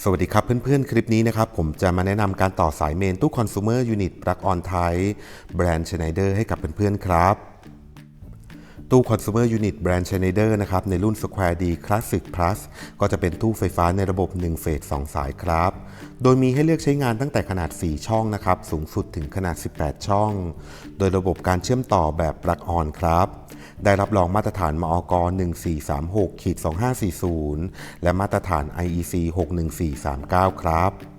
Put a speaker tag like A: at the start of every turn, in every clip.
A: สวัสดีครับเพื่อนๆ คลิปนี้นะครับ ผมจะมาแนะนำการต่อสายเมนตู้ Consumer Unit ปลั๊กออนไทแบรนด์ Schneider ให้กับเพื่อนๆ ครับ ตู้ Consumer Unit แบรนด์ Schneider นะครับ ในรุ่น Square D Classic Plus ก็จะเป็นตู้ไฟฟ้าในระบบ 1 เฟส 2 สายครับ โดยมีให้เลือกใช้งานตั้งแต่ขนาด 4 ช่องนะครับ สูงสุดถึงขนาด 18 ช่อง โดยระบบการเชื่อมต่อแบบปลั๊กออนครับ ได้รับรองมาตรฐานมอก1436-2540 และมาตรฐาน IEC 61439 ครับ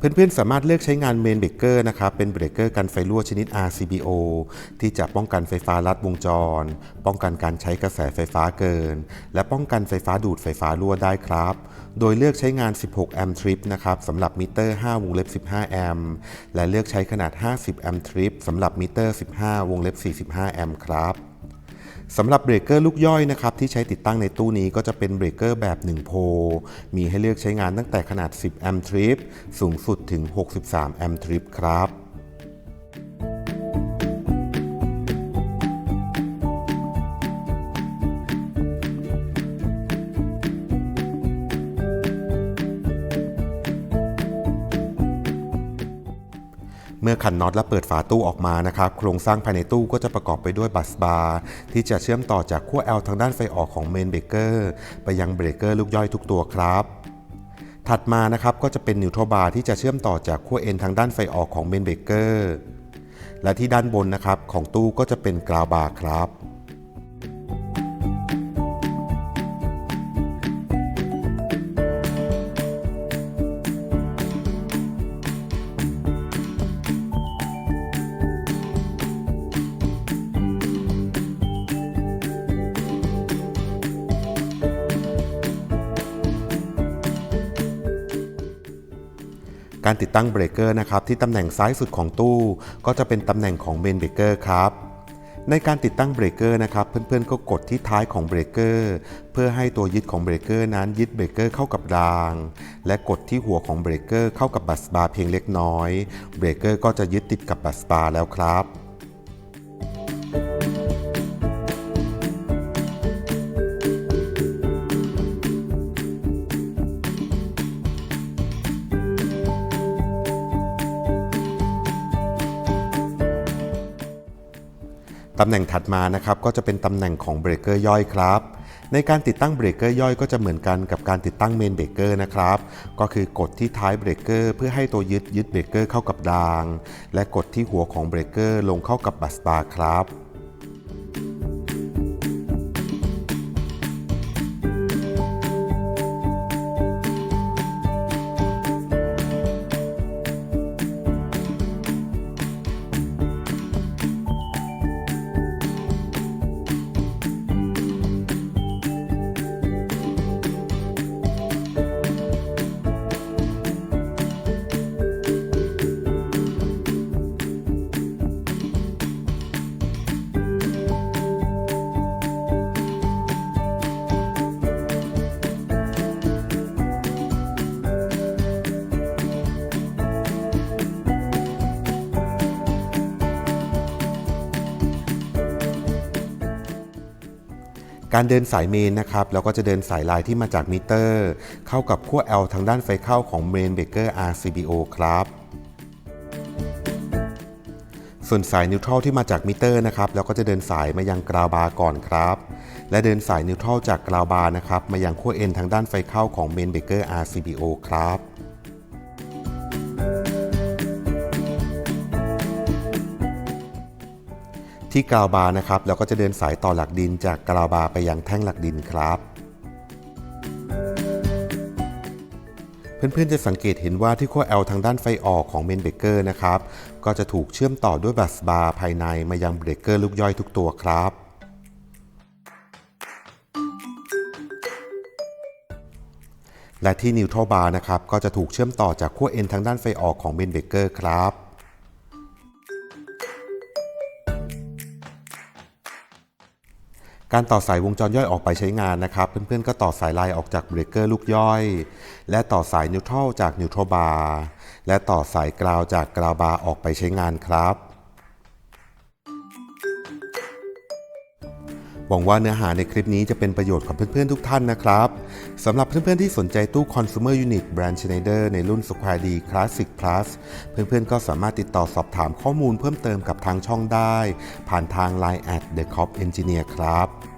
A: เพื่อนๆ สามารถเลือกใช้งานเมนเบรกเกอร์นะครับ เป็นเบรกเกอร์กันไฟรั่วชนิด RCBO ที่จะป้องกันไฟฟ้าลัดวงจร ป้องกันการใช้กระแสไฟฟ้าเกิน และป้องกันไฟฟ้าดูดไฟฟ้ารั่วได้ครับ โดยเลือกใช้งาน 16 แอมป์ทริปนะครับสำหรับมิเตอร์ 5 วงเล็บ 15 แอมป์ และเลือกใช้ขนาด 50 แอมป์ทริปสำหรับมิเตอร์ 15 วงเล็บ 45 แอมป์ครับ สำหรับเบรกเกอร์ลูกย่อยนะครับที่ใช้ติดตั้งในตู้นี้ก็จะเป็นเบรกเกอร์แบบ 1 โพลมีให้เลือกใช้งานตั้งแต่ขนาด 10 แอมป์ทริปสูงสุดถึง 63 แอมป์ทริปครับ มื่อขันน็อตและเปิดฝาตู้ออกมานะครับโครงสร้างภายในตู้ก็จะประกอบไปด้วยบัสบาร์ที่จะเชื่อมต่อจากขั้ว L ทางด้านไฟออกของเมนเบรกเกอร์ไปยังเบรกเกอร์ลูกย่อยทุกตัวครับถัดมานะครับก็จะเป็นนิวทรบาร์ที่จะเชื่อมต่อจากขั้ว N ทางด้านไฟออกของเมนเบรกเกอร์และที่ด้านบนนะครับของตู้ก็จะเป็นกราวบาร์ครับ การติดตั้งเบรกเกอร์นะครับที่ตำแหน่งซ้ายสุดของตู้ ก็จะเป็นตำแหน่งของเมนเบรกเกอร์ครับในการติดตั้งเบรกเกอร์นะครับ เพื่อนๆก็กดที่ท้ายของเบรกเกอร์เพื่อให้ตัวยึดของเบรกเกอร์นั้นยึดเบรกเกอร์เข้ากับราง และกดที่หัวของเบรกเกอร์เข้ากับบัสบาร์เพียงเล็กน้อย เบรกเกอร์ก็จะยึดติดกับบัสบาร์แล้วครับ ตำแหน่งถัดมานะครับก็จะเป็นตำแหน่งของเบรกเกอร์ย่อยครับ ในการติดตั้งเบรกเกอร์ย่อยก็จะเหมือนกันกับการติดตั้งเมนเบรกเกอร์นะครับ ก็คือกดที่ท้ายเบรกเกอร์เพื่อให้ตัวยึดยึดเบรกเกอร์เข้ากับราง และกดที่หัวของเบรกเกอร์ลงเข้ากับบัสบาร์ครับ การเดินสายเมนนะครับเราก็จะเดินสายลายที่มาจากมิเตอร์ เข้ากับขั้ว L ทางด้านไฟเข้าของเมนเบเกอร์ RCBO ครับ ส่วนสายนิวทรัลที่มาจากมิเตอร์นะครับเราก็จะเดินสายมายังกราวบาร์ก่อนครับ และเดินสายนิวทรัลจากกราวบาร์นะครับมายังขั้ว N ทางด้านไฟเข้าของเมนเบเกอร์ RCBO ครับ ที่กราวบาร์นะครับเราก็จะเดินสายต่อหลักดินจากกราวบาร์ไปยังแท่งหลักดินครับ เพื่อนๆจะสังเกตเห็นว่าที่ขั้ว L ทางด้านไฟออกของเมนเบรกเกอร์นะครับก็จะถูกเชื่อมต่อด้วยบัสบาร์ภายในมายังเบรกเกอร์ลูกย่อยทุกตัวครับและที่นิวทรัลบาร์นะครับก็จะถูกเชื่อมต่อจากขั้ว N ทางด้านไฟออกของเมนเบเกอร์ครับ การต่อสายวงจรย่อยออกไปใช้งานนะครับ เพื่อนๆก็ต่อสายลายออกจากเบรกเกอร์ลูกย่อย และต่อสายนิวทรัลจากนิวทรัลบาร์และต่อสายกราวจากกราวบาร์ออกไปใช้งานครับ หวังว่าเนื้อหาในคลิปนี้จะเป็นประโยชน์กับเพื่อนๆทุกท่านนะครับสำหรับเพื่อนๆที่สนใจตู้ Consumer Unit Brand Schneider ในรุ่น Square D Classic Plus เพื่อนๆก็สามารถติดต่อสอบถามข้อมูลเพิ่มเติมกับทางช่องได้ ผ่านทาง Line at The Cop Engineer ครับ